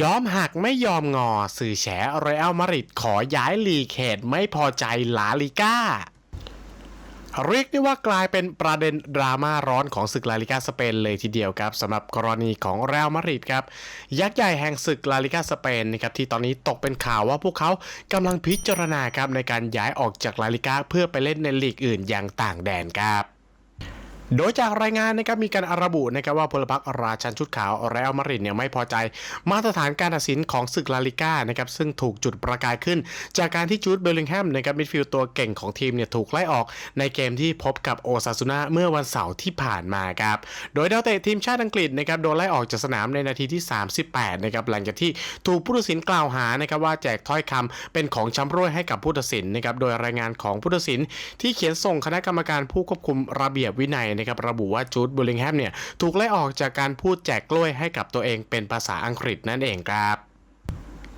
ยอมหักไม่ยอมงอ สื่อแฉเรอัลมาริดขอย้ายลีเขตไม่พอใจลาลิก้า เรียกได้ว่ากลายเป็นประเด็นดราม่าร้อนของศึกลาลิกาสเปนเลยทีเดียวครับสำหรับกรณีของเรอัลมาริดครับ ยักษ์ใหญ่แห่งศึกลาลิกาสเปนนะครับที่ตอนนี้ตกเป็นข่าวว่าพวกเขากำลังพิจารณาครับในการย้ายออกจากลาลิกาเพื่อไปเล่นในลีกอื่นอย่างต่างแดนครับ โดยจากรายงานนะครับมีการระบุนะครับว่าพลพรรคราชันชุดขาวเรอัลมาดริดเนี่ยไม่พอใจ มาตรฐานการตัดสินของศึกลาลิก้านะครับซึ่งถูกจุดประกายขึ้น จากการที่จูดเบลลิงแฮมนะครับมิดฟิลด์ตัวเก่งของทีมเนี่ยถูกไล่ออกในเกมที่พบกับโอซาซูนาเมื่อวันเสาร์ที่ผ่านมาครับโดยดาวเตะทีมชาติอังกฤษนะครับโดนไล่ออกจากสนามในนาทีที่ 38นะครับหลังจากที่ถูกผู้ตัดสินกล่าวหานะครับว่าแจกถ้อยคำเป็นของช้ำร่วยให้กับผู้ตัดสินนะครับโดยรายงานของผู้ตัดสินที่เขียนส่งคณะกรรมการผู้ควบคุมระเบียบวินัยนะครับระบุว่าจูดบูลิงแฮมเนี่ยถูกไล่ออกจากการพูดแจกกล้วยให้กับตัวเองเป็นภาษาอังกฤษนั่นเองครับ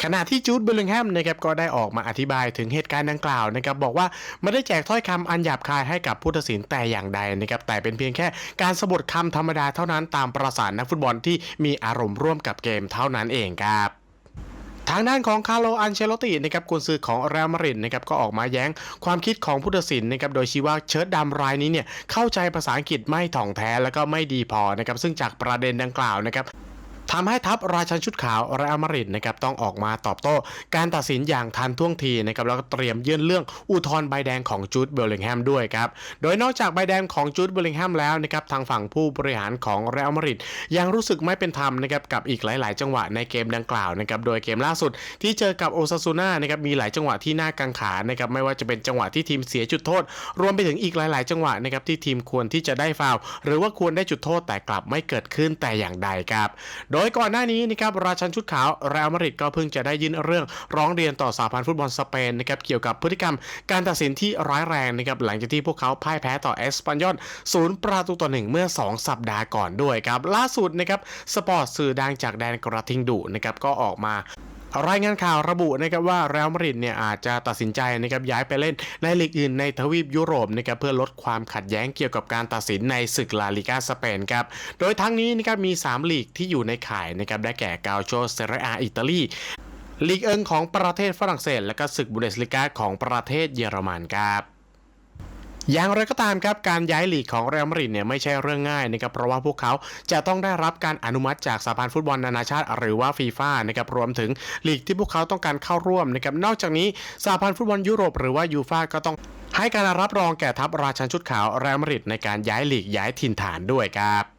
ขณะที่จูดบูลิงแฮมนะครับก็ได้ออกมาอธิบายถึงเหตุการณ์ดังกล่าวนะครับบอกว่าไม่ได้แจกถ้อยคำอันหยาบคายให้กับผู้ตัดสินแต่อย่างใดนะครับแต่เป็นเพียงแค่การสะบัดคำธรรมดาเท่านั้นตามประสานนักฟุตบอลที่มีอารมณ์ร่วมกับเกมเท่านั้นเองครับ ทางด้านของคาร์โลอันเชลตินะครับกุนซือของเรอัลมาดริดนะครับก็ออกมาแย้งความคิดของผู้ตัดสินนะครับโดยชี้ว่าเชิดดำรายนี้เนี่ยเข้าใจภาษาอังกฤษไม่ถ่องแท้แล้วก็ไม่ดีพอนะครับซึ่งจากประเด็นดังกล่าวนะครับ ทำให้ทัพราชันชุดขาวเรอัลมาดริดนะครับต้องออกมาตอบโต้ การตัดสินอย่างทันท่วงทีนะครับแล้วก็เตรียมยื่นเรื่องอุทธรณ์ใบแดงของจูดเบลลิงแฮมด้วยครับโดยนอกจากใบแดงของจูดเบลลิงแฮมแล้วนะครับทางฝั่งผู้บริหารของเรอัลมาดริดยังรู้สึกไม่เป็นธรรมนะครับกับอีกหลาย ๆ จังหวะในเกมดังกล่าวนะครับโดยเกมล่าสุดที่เจอกับโอซาซูน่านะครับมีหลายจังหวะที่น่ากังขานะครับไม่ว่าจะเป็นจังหวะที่ทีมเสียจุดโทษ รวมไปถึงอีกหลาย ๆ จังหวะนะครับที่ทีมควรที่จะได้ฟาวหรือว่าควรได้จุดโทษแต่กลับไม่เกิดขึ้นแต่อย่างใดครับโดยก่อนหน้านี้นะครับราชันชุดขาวเรอัลมาดริดก็เพิ่งจะได้ยื่นเรื่องร้องเรียนต่อสาพันธ์ฟุตบอลสเปนนะครับเกี่ยวกับพฤติกรรมการตัดสินที่ร้ายแรงนะครับหลังจากที่พวกเขาพ่ายแพ้ต่อเอสปันยอนศูนย์ประตูต่อหนึ่งเมื่อ 2 สัปดาห์ก่อนด้วยครับล่าสุดนะครับสปอร์ตสื่อดังจากแดนกระทิงดุนะครับก็ออกมา รายงานข่าวระบุนะครับว่าเรอัลมาดริดเนี่ยอาจจะตัดสินใจนะครับย้ายไปเล่นในลีกอื่นในทวีปยุโรปนะครับเพื่อลดความขัดแย้งเกี่ยวกับการตัดสินในศึกลาลิกาสเปนครับโดยทั้งนี้นะครับมี 3 ลีกที่อยู่ในข่ายนะครับได้แก่กาโชเซเรอาอิตาลีลีกเอิงของประเทศฝรั่งเศส และก็ศึกบุนเดสลิกาของประเทศเยอรมันครับ อย่างไรก็ตามครับการย้ายลีกของเรอัลมาดริดเนี่ยไม่ใช่เรื่องง่ายนะครับเพราะว่าพวกเขาจะต้องได้รับการอนุมัติจากสหพันธ์ฟุตบอลนานาชาติ หรือว่าฟีฟ่านะครับรวมถึงลีกที่พวกเขาต้องการเข้าร่วมนะครับนอกจากนี้สหพันธ์ฟุตบอลยุโรปหรือว่ายูฟ่าก็ต้องให้การรับรองแก่ทัพราชันชุดขาวเรอัลมาดริดในการย้ายลีกย้ายถิ่นฐานด้วยครับ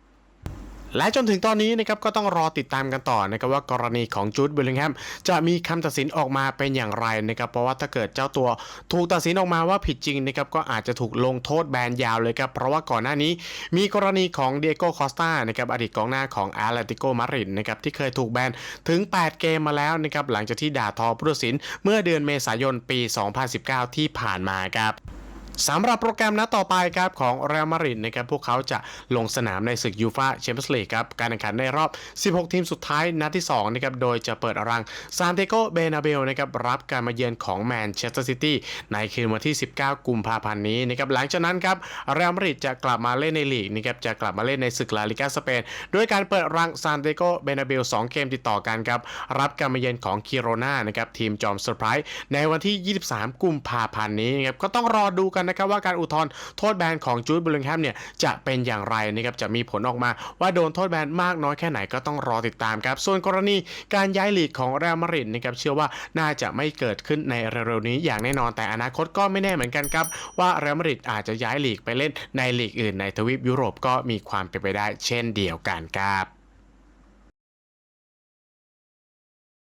และจนถึงตอนนี้นะครับก็ต้องรอติดตามกันต่อนะครับว่ากรณีของจูดเบลลิงแฮมจะมีคำตัดสินออกมาเป็นอย่างไรนะครับเพราะว่าถ้าเกิดเจ้าตัวถูกตัดสินออกมาว่าผิดจริงนะครับก็อาจจะถูกลงโทษแบนยาวเลยครับเพราะว่าก่อนหน้านี้มีกรณีของเดียโก้คอสตานะครับอดีตกองหน้าของอาร์เลติโกมาดริดนะครับที่เคยถูกแบนถึง 8 เกมมาแล้วนะครับหลังจากที่ด่าทอผู้ตัดสินเมื่อเดือนเมษายนปี 2019 ที่ผ่านมาครับ สำหรับโปรแกรมนัดต่อไปครับของเรอัลมาดริดนะครับพวกเขาจะลงสนามในศึกยูฟาแชมเปี้ยนส์ลีกครับการแข่งขันในรอบ 16 ทีมสุดท้ายนัดที่2นะครับโดยจะเปิดรังซานเตโกเบนาเบลนะครับรับการมาเยือนของแมนเชสเตอร์ซิตี้ในคืนวันที่ 19 กุมภาพันธ์นี้นะครับหลังจากนั้นครับเรอัลมาดริดจะกลับมาเล่นในลีกนะครับจะกลับมาเล่นในศึกลาลิกาสเปนด้วยการเปิดรังซานเตโกเบนาเบล2เกมติดต่อกันครับรับการมาเยือนของคิโรนานะครับทีมจอมเซอร์ไพรส์ในวันที่ 23 กุมภาพันธ์นี้นะครับก็ต้องรอดูกันนะครับว่าการอุทธรณ์โทษแบนของจูดบูลิงแฮมเนี่ยจะเป็นอย่างไรนะครับจะมีผลออกมาว่าโดนโทษแบนมากน้อยแค่ไหนก็ต้องรอติดตามครับ ส่วนกรณีการย้ายลีกของเรอัลมาดริดนะครับเชื่อว่าน่าจะไม่เกิดขึ้นในเร็วๆนี้อย่างแน่นอนแต่อนาคตก็ไม่แน่เหมือนกันครับว่าเรอัลมาดริดอาจจะย้ายลีกไปเล่นในลีกอื่นในทวีปยุโรปก็มีความเป็นไปได้เช่นเดียวกันครับ